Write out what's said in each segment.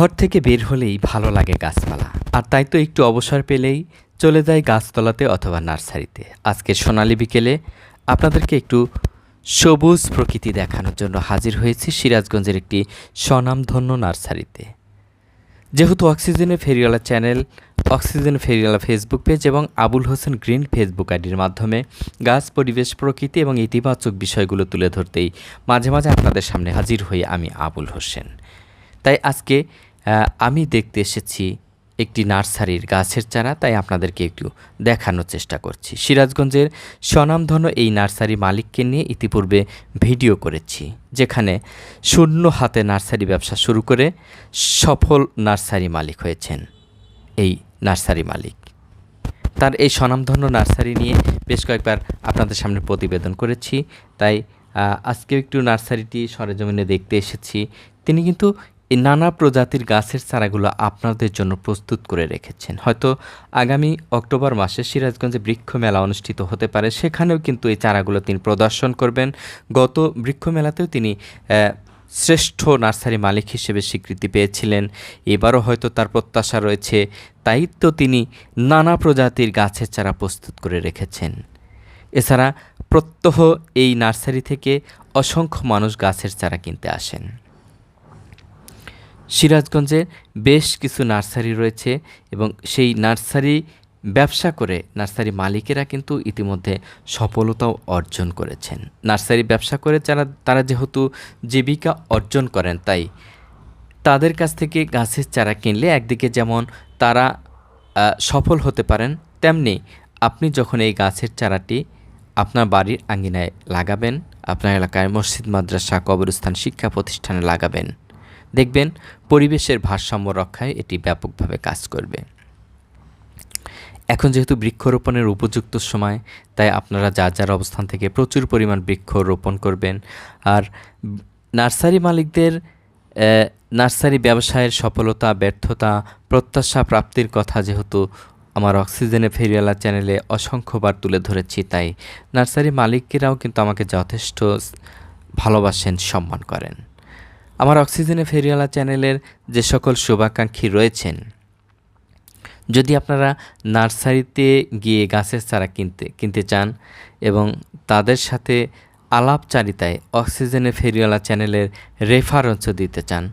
ঘর থেকে বের হলেই ভালো লাগে গাছপালা। আর তাই তো একটু অবসর পেলেই চলে যায় গাছতলাতে অথবা নার্সারিতে। আজকে সোনালি বিকেলে আপনাদেরকে একটু সবুজ প্রকৃতি দেখানোর জন্য হাজির হয়েছি সিরাজগঞ্জের একটি স্বনামধন্য নার্সারিতে। যেহেতু অক্সিজেনে ফেরিওয়ালা চ্যানেল, অক্সিজেন ফেরিওয়ালা ফেসবুক পেজ এবং আবুল হোসেন গ্রিন ফেসবুক আইডির মাধ্যমে গাছ, পরিবেশ, প্রকৃতি এবং ইতিবাচক বিষয়গুলো তুলে ধরতেই মাঝে মাঝে আপনাদের সামনে হাজির হই আমি আবুল হোসেন। তাই আজকে আমি দেখতে এসেছি একটি নার্সারির গাছের চারা তাই আপনাদেরকে একটু দেখানোর চেষ্টা করছি। সিরাজগঞ্জের স্বনামধন্য এই নার্সারি মালিককে নিয়ে ইতিপূর্বে ভিডিও করেছি যেখানে শূন্য হাতে নার্সারি ব্যবসা শুরু করে সফল নার্সারি মালিক হয়েছেন এই নার্সারি মালিক। তার এই স্বনামধন্য নার্সারি নিয়ে বেশ কয়েকবার আপনাদের সামনে প্রতিবেদন করেছি তাই আহ, আজকেও একটু নার্সারিটি সরেজমিনে দেখতে এসেছি। তিনি কিন্তু এই নানা প্রজাতির গাছের চারাগুলো আপনাদের জন্য প্রস্তুত করে রেখেছেন। হয়তো আগামী অক্টোবর মাসে সিরাজগঞ্জে বৃক্ষ মেলা অনুষ্ঠিত হতে পারে। সেখানেও কিন্তু এই চারাগুলো তিনি প্রদর্শন করবেন। গত বৃক্ষ মেলাতেও তিনি শ্রেষ্ঠ নার্সারি মালিক হিসেবে স্বীকৃতি পেয়েছিলেন। এবারও হয়তো তার প্রত্যাশা রয়েছে। তাই তো তিনি নানা প্রজাতির গাছের চারা প্রস্তুত করে রেখেছেন। এছাড়া প্রত্যহ এই নার্সারি থেকে অসংখ্য মানুষ গাছের চারা কিনতে আসেন। সিরাজগঞ্জে বেশ কিছু নার্সারি রয়েছে এবং সেই নার্সারি ব্যবসা করে নার্সারি মালিকেরা কিন্তু ইতিমধ্যে সফলতাও অর্জন করেছেন। নার্সারি ব্যবসা করে যারা, তারা যেহেতু জীবিকা অর্জন করেন, তাই তাদের কাছ থেকে গাছের চারা কিনলে একদিকে যেমন তারা সফল হতে পারেন, তেমনি আপনি যখন এই গাছের চারাটি আপনার বাড়ির আঙ্গিনায় লাগাবেন, আপনার এলাকায় মসজিদ, মাদ্রাসা, কবরস্থান, শিক্ষা প্রতিষ্ঠানে লাগাবেন দেখবেন পরিবেশের ভারসাম্য রক্ষায় এটি ব্যাপকভাবে কাজ করবে। এখন যেহেতু বৃক্ষরোপণের উপযুক্ত সময়, তাই আপনারা যার যার অবস্থান থেকে প্রচুর পরিমাণ বৃক্ষ রোপণ করবেন। আর নার্সারি মালিকদের নার্সারি ব্যবসায়ের সফলতা, ব্যর্থতা, প্রত্যাশা প্রাপ্তির কথা যেহেতু আমার অক্সিজেনে ফেরিওয়ালা চ্যানেলে অসংখ্যবার তুলে ধরেছি, তাই নার্সারি মালিকেরাও কিন্তু আমাকে যথেষ্ট ভালোবাসেন, সম্মান করেন। আমার অক্সিজেনে ফেরিওয়ালা চ্যানেলের যে সকল শুভাকাঙ্ক্ষী রয়েছেন, যদি আপনারা নার্সারিতে গিয়ে গাছের চারা কিনতে কিনতে চান এবং তাদের সাথে আলাপচারিতায় অক্সিজেনে ফেরিওয়ালা চ্যানেলের রেফারেন্সও দিতে চান,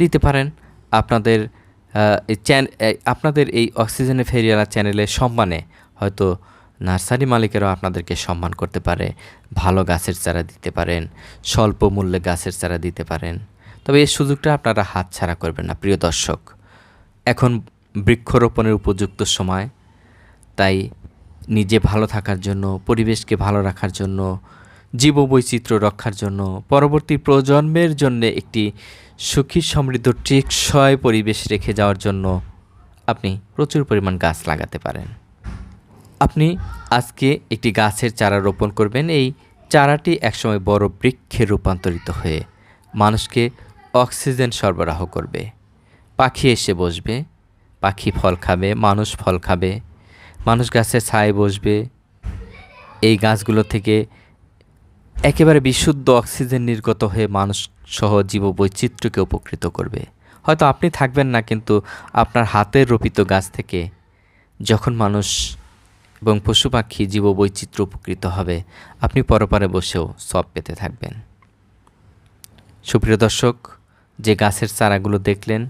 দিতে পারেন। আপনাদের আপনাদের এই অক্সিজেনে ফেরিওয়ালা চ্যানেলের সম্মানে হয়তো নার্সারি মালিকেরাও আপনাদেরকে সম্মান করতে পারে, ভালো গাছের চারা দিতে পারেন, স্বল্প মূল্যে গাছের চারা দিতে পারেন। তবে এই সুযোগটা আপনারা হাতছাড়া করবেন না, প্রিয় দর্শক। এখন বৃক্ষরোপণের উপযুক্ত সময়। তাই নিজে ভালো থাকার জন্য, পরিবেশকে ভালো রাখার জন্য, জীববৈচিত্র্য রক্ষার জন্য, পরবর্তী প্রজন্মের জন্য একটি সুখী সমৃদ্ধ টেকসই পরিবেশ রেখে যাওয়ার জন্য আপনি প্রচুর পরিমাণ গাছ লাগাতে পারেন। আপনি আজকে একটি গাছের চারা রোপণ করবেন। এই চারাটি একসময় বড় বৃক্ষে রূপান্তরিত হয়ে মানুষকে অক্সিজেন সরবরাহ করবে। পাখি এসে বসবে, পাখি ফল খাবে, মানুষ ফল খাবে, মানুষ গাছের ছায়ে বসবে। এই গাছগুলো থেকে একেবারে বিশুদ্ধ অক্সিজেন নির্গত হয়ে মানুষ সহ জীববৈচিত্র্যকে উপকৃত করবে। হয়তো আপনি থাকবেন না, কিন্তু আপনার হাতের রোপিত গাছ থেকে যখন মানুষ এবং পশু পাখি জীববৈচিত্র্য উপকৃত হবে। আপনি পরপারে বসেও সব পেতে থাকবেন। সুপ্রিয় দর্শক, যে গাছের চারাগুলো দেখলেন,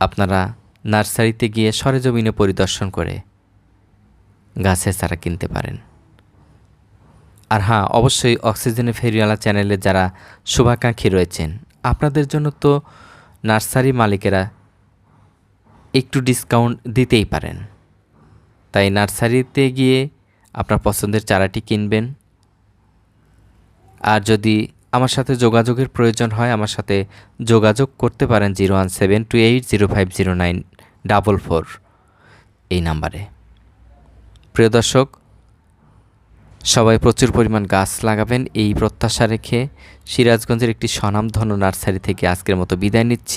আপনারা নার্সারিতে গিয়ে সরেজমিনে পরিদর্শন করে গাছের চারা কিনতে পারেন। আর হ্যাঁ অবশ্যই অক্সিজেনে ফেরিওয়ালা চ্যানেলে যারা শুভাকাঙ্ক্ষী রয়েছেন, আপনাদের জন্য তো নার্সারি মালিকেরা একটু ডিসকাউন্ট দিতেই পারেন। তাই নার্সারিতে গিয়ে আপনার পছন্দের চারাটি কিনবেন। আর যদি আমার সাথে যোগাযোগের প্রয়োজন হয়, আমার সাথে যোগাযোগ করতে পারেন zero one seven two eight zero five zero nine double four এই নাম্বারে। প্রিয় দর্শক, সবাই প্রচুর পরিমাণ গাছ লাগাবেন। এই প্রত্যাশা রেখে সিরাজগঞ্জের একটি স্বনামধন্য নার্সারি থেকে আজকের মতো বিদায় নিচ্ছি।